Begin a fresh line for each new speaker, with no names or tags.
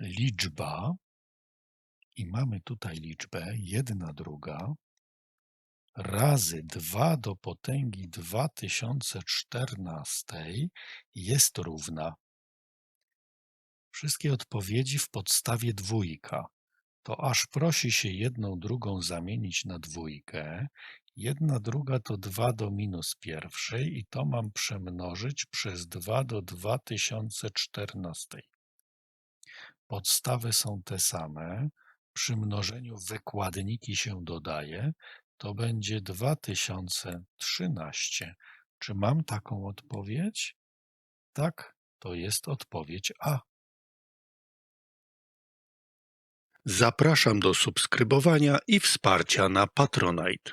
liczba i mamy tutaj liczbę jedna druga razy 2 do potęgi 2014 jest równa. Wszystkie odpowiedzi w podstawie dwójka. To aż prosi się jedną drugą zamienić na dwójkę. Jedna druga to 2 do minus pierwszej i to mam przemnożyć przez 2 do 2014. Podstawy są te same. Przy mnożeniu wykładniki się dodaje. To będzie 2013. Czy mam taką odpowiedź? Tak, to jest odpowiedź A.
Zapraszam do subskrybowania i wsparcia na Patronite.